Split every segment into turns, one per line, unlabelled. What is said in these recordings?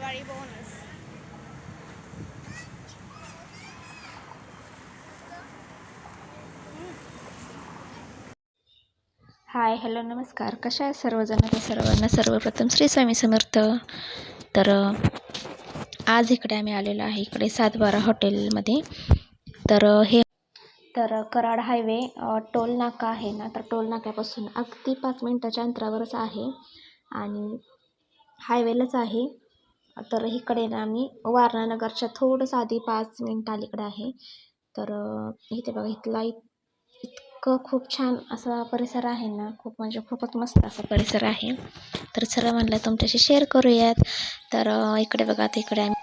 Diwali bonus
hi hello नमस्कार. कशा आहे सर्वजण? तर सर्वांना सर्वप्रथम श्री स्वामी समर्थ. तर आज इकडे आम्ही आलेलो आहे इकडे सातबारा हॉटेलमध्ये. तर हे तर कराड हायवे टोल नाका आहे ना तर टोल नाक्यापासून अगदी पाच मिनटाच्या अंतरावरच आहे. आणि हायवेलाच आहे. तर इकडे ना आम्ही वारणानगरच्या थोडंसं आधी पाच मिनटं अलीकडे आहे. तर इथे बघा इथला इत इतकं खूप छान असा परिसर आहे ना खूप म्हणजे खूपच मस्त असा परिसर आहे. तर चला म्हणलं तुमच्याशी शेअर करूयात. तर इकडे बघा आता इकडे आम्ही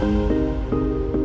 Thank you.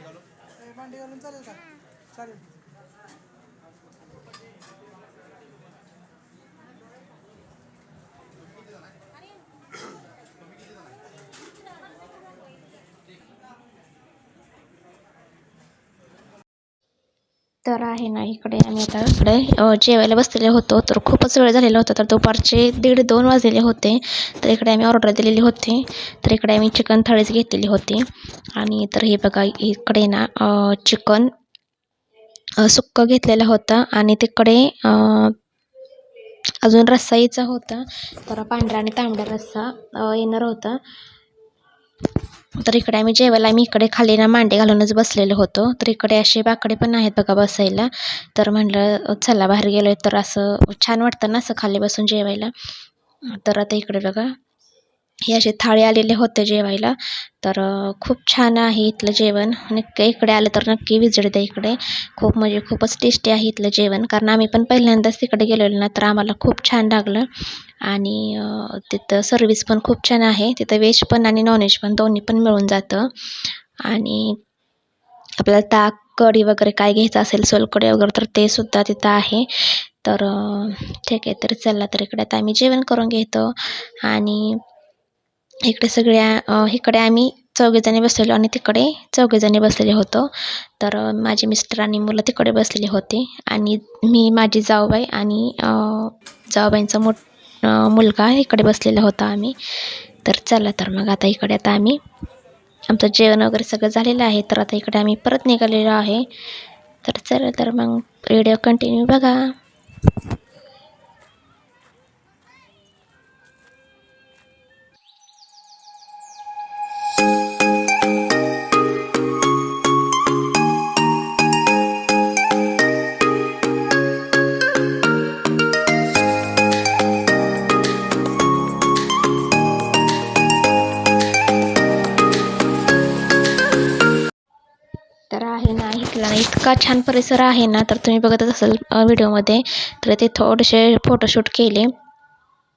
ए, मांडी घालून चालेल का? चालेल.
तर आहे ना इकडे आम्ही आता इकडे जेवायला बसलेले होतो. तर खूपच वेळ झालेला होता. तर दुपारचे दीड दोन वाजलेले होते. तर इकडे आम्ही ऑर्डर दिलेली होती. तर इकडे आम्ही चिकन थाळीच घेतलेली होती. आणि तर हे बघा इकडे ना चिकन सुक्कं घेतलेलं होतं. आणि तिकडे अजून रस्साईचा होता. तर पांढरा आणि तांबडा रस्सा येणार होता. तर इकडे आम्ही जेवायला आम्ही इकडे खाली ना मांडे घालूनच बसलेलो होतो. तर इकडे असे बाकडे पण आहेत बघा बसायला. तर म्हणलं चला बाहेर गेलो तर असं छान वाटतं ना असं खाली बसून जेवायला. तर आता इकडे बघा. हे असे थाळी आलेले होते जेवायला. तर खूप छान आहे इथलं जेवण. नक्की इकडे आलं तर नक्की विजिट द्या इकडे. खूप म्हणजे खूपच टेस्टी आहे इथलं जेवण. कारण आम्ही पण पहिल्यांदाच तिकडे गेलेलो ना तर आम्हाला खूप छान लागलं. आणि तिथं सर्विस पण खूप छान आहे. तिथं व्हेज पण आणि नॉनव्हेज पण दोन्ही पण मिळून जातं. आणि आपल्याला ताक कढी वगैरे काय घ्यायचं असेल सोलकढी वगैरे तर ते सुद्धा तिथं आहे. तर ठीक आहे तर चला तर इकडे आता आम्ही जेवण करून घेतो. आणि इकडे सगळ्या इकडे आम्ही चौघीजणी बसलेलो आणि तिकडे चौघीजणी बसलेले होतो. तर माझे मिस्टर आणि मुलं तिकडे बसलेले होते आणि मी माझी जाऊबाई आणि जाऊबाईंचा मोठ मुलगा इकडे बसलेला होता आम्ही. तर चला तर मग आता इकडे आता आम्ही आमचं जेवण वगैरे सगळं झालेलं आहे. तर आता इकडे आम्ही परत निघालेलो आहे. तर चला तर मग व्हिडिओ कंटिन्यू बघा. आहे नाही इतका छान परिसर आहे ना तर तुम्ही बघतच असाल व्हिडिओमध्ये. तर ते थोडेसे फोटोशूट केले.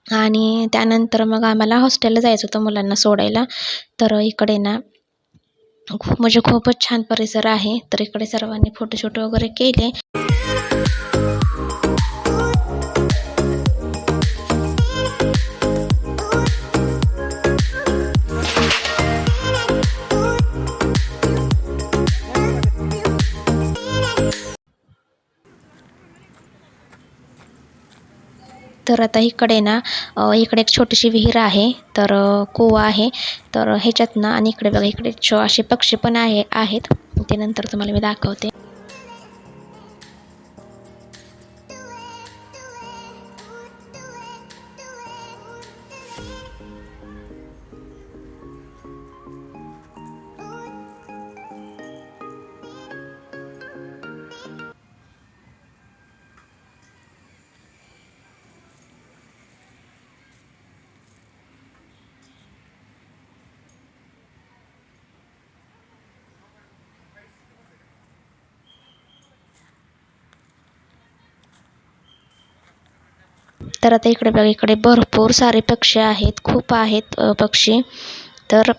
आणि त्यानंतर मग आम्हाला हॉस्टेलला जायचं होतं मुलांना सोडायला. तर इकडे ना खूप म्हणजे खूपच छान परिसर आहे. तर इकडे सर्वांनी फोटोशूट वगैरे केले. तर आता इकडे ना इकडे एक छोटीशी विहीर आहे तर कुवा आहे. तर ह्याच्यात ना आणि इकडे बघा इकडे छो असे पक्षी पण आहे आहेत. ते नंतर तुम्हाला मी दाखवते. तर आता इकडे बघा इकडे भरपूर सारे पक्षी आहेत खूप आहेत पक्षी. तर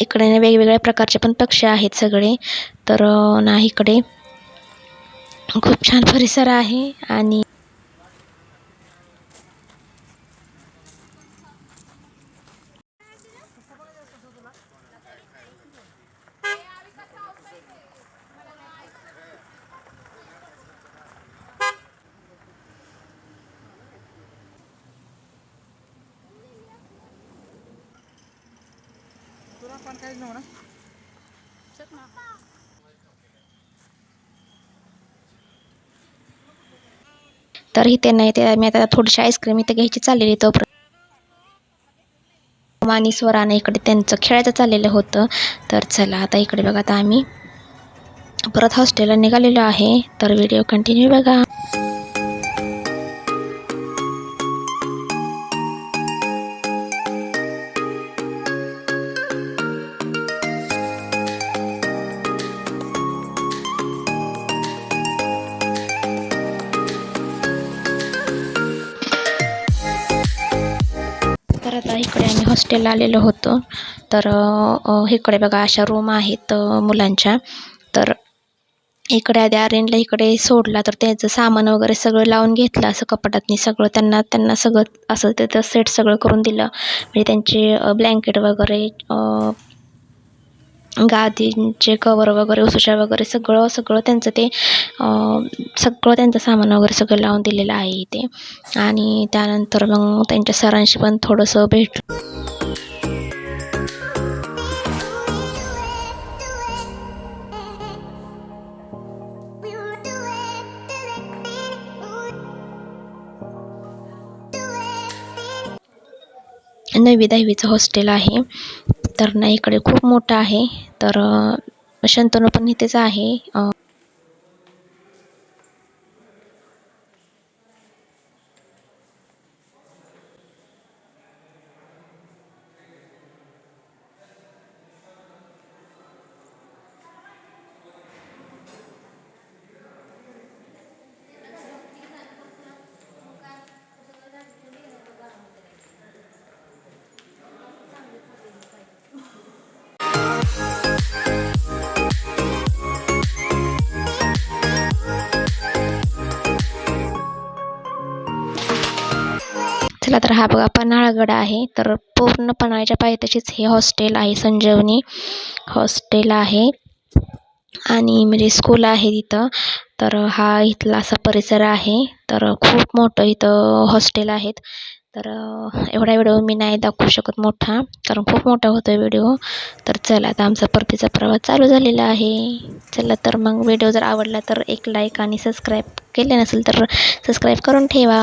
इकडे ना वेगवेगळ्या प्रकारचे पण पक्षी आहेत सगळे. तर ना इकडे. खूप छान परिसर आहे आणि
तुला पण काहीच नव्हतं. ना.
तर इथे नाही ते मी आता थोडीशी आईस्क्रीम इथे घ्यायची चाललेली तोपर्यंत. आणि स्वराने इकडे त्यांचं खेळायचं चाललेलं होतं. तर चला आता इकडे बघा आता आम्ही परत हॉस्टेलला निघालेलो आहे. तर व्हिडिओ कंटिन्यू बघा. हॉस्टेलला आलेलो होतो. तर इकडे बघा अशा रूम आहेत मुलांच्या. तर इकडे आधी आर्यनला इकडे सोडला तर त्याचं सामान वगैरे सगळं लावून घेतलं असं कपाटातनी सगळं त्यांना त्यांना सगळं असं त्याचं सेट सगळं करून दिलं. म्हणजे त्यांचे ब्लँकेट वगैरे गादींचे कवर वगैरे उसूच्या वगैरे सगळं सगळं त्यांचं ते सगळं त्यांचं सामान वगैरे सगळं लावून दिलेलं आहे इथे. आणि त्यानंतर मग त्यांच्या सरांशी पण थोडंसं भेट नववी दहावीचं हॉस्टेल आहे. तर ना इकडे खूप मोठं आहे. तर शंतनू पण इथेच आहे. चला तर हा बघा पन्हाळगड आहे. तर पूर्ण पन्हाळ्याच्या पायथ्याशीच हे हॉस्टेल आहे संजीवनी हॉस्टेल आहे. आणि म्हणजे स्कूल आहे तिथं. तर हा इथला असा परिसर आहे. तर खूप मोठं इथं हॉस्टेल आहेत. तर एवढा व्हिडिओ मी नाही दाखवू शकत मोठा कारण खूप मोठा होतो आहे व्हिडिओ. तर चला आता आमचा परतीचा प्रवास चालू झालेला आहे. चला तर मग व्हिडिओ जर आवडला तर एक लाईक आणि सबस्क्राईब केले नसेल तर सबस्क्राईब करून ठेवा.